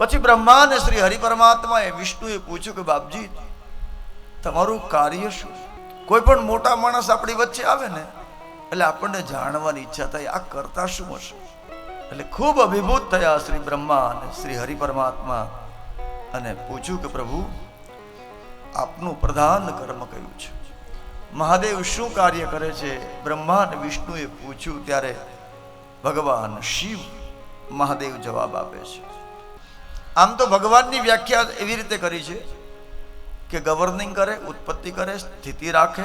પછી બ્રહ્મા અને શ્રી હરિ પરમાત્માએ વિષ્ણુએ પૂછ્યું કે, બાપજી, તમારું કાર્ય શું? કોઈ પણ મોટા માણસ આપણી વચ્ચે આવે ને, એટલે આપણને જાણવાની ઈચ્છા થાય, આ કરતા શું હશે? એટલે ખૂબ અભિભૂત થયા શ્રી બ્રહ્મા અને શ્રી હરિ પરમાત્મા અને પૂછ્યું કે, પ્રભુ, આપનું પ્રધાન કર્મ કયું છે? મહાદેવ શું કાર્ય કરે છે? બ્રહ્મા અને વિષ્ણુએ પૂછ્યું, ત્યારે ભગવાન શિવ મહાદેવ જવાબ આપે છે. આમ તો ભગવાનની વ્યાખ્યા એવી રીતે કરી છે કે ગવર્નિંગ કરે, ઉત્પત્તિ કરે, સ્થિતિ રાખે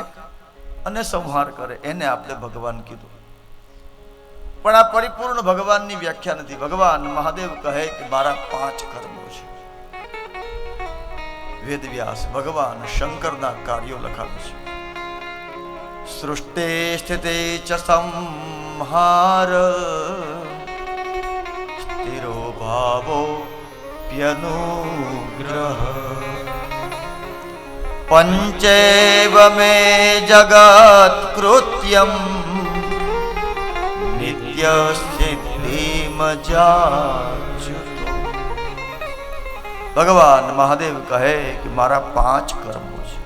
અને સંહાર કરે. એને આપણે ભગવાન કીધું. પણ આ પરિપૂર્ણ ભગવાનની વ્યાખ્યા નથી. ભગવાન મહાદેવ કહે કે મારા પાંચ કર્મો છે. વેદવ્યાસ, ભગવાન શંકરના કાર્યો લખાવે છે. સૃષ્ટે સ્થિતે ચ સંહાર. સ્થિરો ભાવો પ્યનુગ્રહ પંચેવ મે જગત કૃત્યમ નિત્ય સિદ્ધિમજાચ્યુતો ભગવાન મહાદેવ કહે કે મારા પાંચ કર્મો છે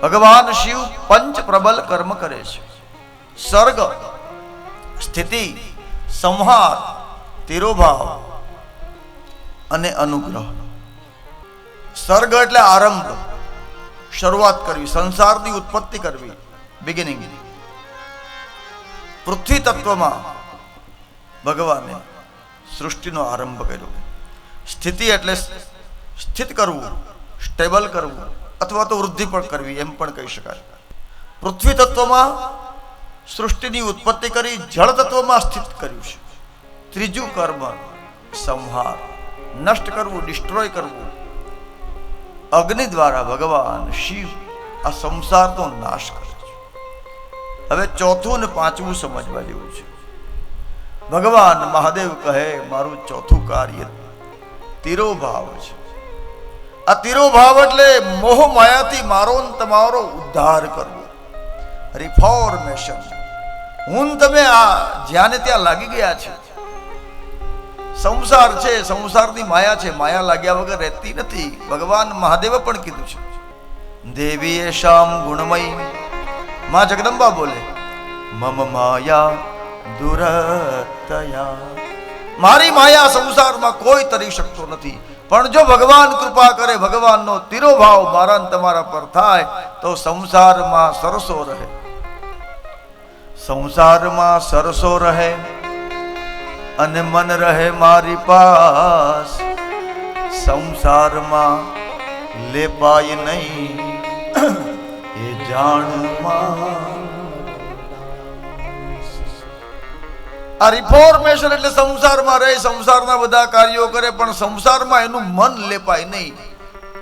ભગવાન શિવ પંચ પ્રબલ કર્મ કરે છે સર્ગ સ્થિતિ સંહાર તિરોભાવ અને અનુગ્રહ. સર્ગ એટલે આરંભ. શરૂઆત કરવી, સંસારની ઉત્પત્તિ કરવી બિગિનિંગ પૃથ્વી તત્વમાં ભગવાને સૃષ્ટિનો આરંભ કર્યો. સ્થિતિ એટલે સ્થિત કરવું સ્ટેબલ કરવું, અથવા તો વૃદ્ધિ પણ કરવી, એમ પણ કહી શકાય. પૃથ્વી તત્વમાં સૃષ્ટિની ઉત્પત્તિ કરી જળ તત્વમાં સ્થિત કર્યું છે. ત્રીજું કર્મ, સંહાર. નષ્ટ કરવું ડિસ્ટ્રોય કરવું. અગ્નિ દ્વારા ભગવાન શિવ આ સંસારનો નાશ કરે છે. હવે ચોથું ને પાંચમું સમજવા જેવું છે. ભગવાન મહાદેવ કહે, મારું ચોથું કાર્ય તિરોભાવ છે. આ તિરોભાવ એટલે મોહ માયાથી મારો તમારો ઉદ્ધાર કરવો. રિફોર્મેશન હું તમે આ જ્યાંને ત્યાં લાગી ગયા છે. સંસાર છે, સંસારની માયા છે. માયા લાગ્યા વગર રહેતી નથી. ભગવાન મહાદેવે પણ કીધું છે. દેવી એ શામ ગુણમય. માં જગદંબા બોલે, મમ માયા દુરતયા. મારી માયા સંસારમાં કોઈ તરી શકતો નથી. પણ જો ભગવાન કૃપા કરે, ભગવાનનો તિરોભાવ મારા તમારા પર થાય, તો સંસારમાં સરસો રહે. સંસારમાં સરસો રહે. અને મન રહે મારી પાસ. સંસારમાં લેપાય નહીં. એ જાણમાં આ રિફોર્મેશન એટલે સંસારમાં રહે, સંસારના બધા કાર્યો કરે, પણ સંસારમાં એનું મન લેપાય નહીં.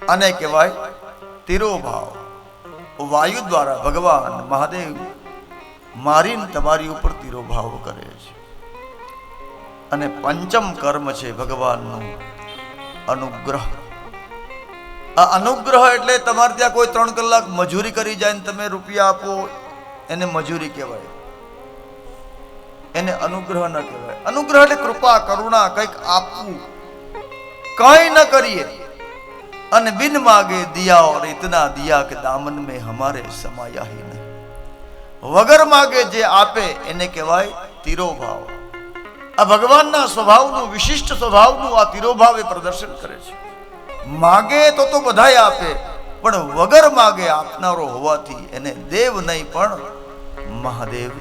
આને કહેવાય તિરોભાવ. વાયુ દ્વારા ભગવાન મહાદેવ મારીને તમારી ઉપર તિરોભાવ કરે છે. અને પંચમ કર્મ છે ભગવાનનું અનુગ્રહ. આ અનુગ્રહ એટલે તમારે ત્યાં કોઈ ત્રણ કલાક મજૂરી કરી જાય ને તમે રૂપિયા આપો, એને મજૂરી કહેવાય. એને અનુગ્રહ ન કહેવાય. અનુગ્રહ એટલે કૃપા, કરુણા, કંઈક આપવું. કંઈ ન કરીએ. અને બિન માગે દિયા ઓર ઇતના દિયા કે દામન મેં હમારે સમાયા હી નહીં. વગર માગે જે આપે, એને કહેવાય તિરોભાવ. આ ભગવાનના સ્વભાવનું, વિશિષ્ટ સ્વભાવનું આ તિરોભાવ પ્રદર્શન કરે છે. માગે તો તો બધાય આપે, પણ વગર માગે આપનારો હોવાથી એને દેવ નહીં પણ મહાદેવ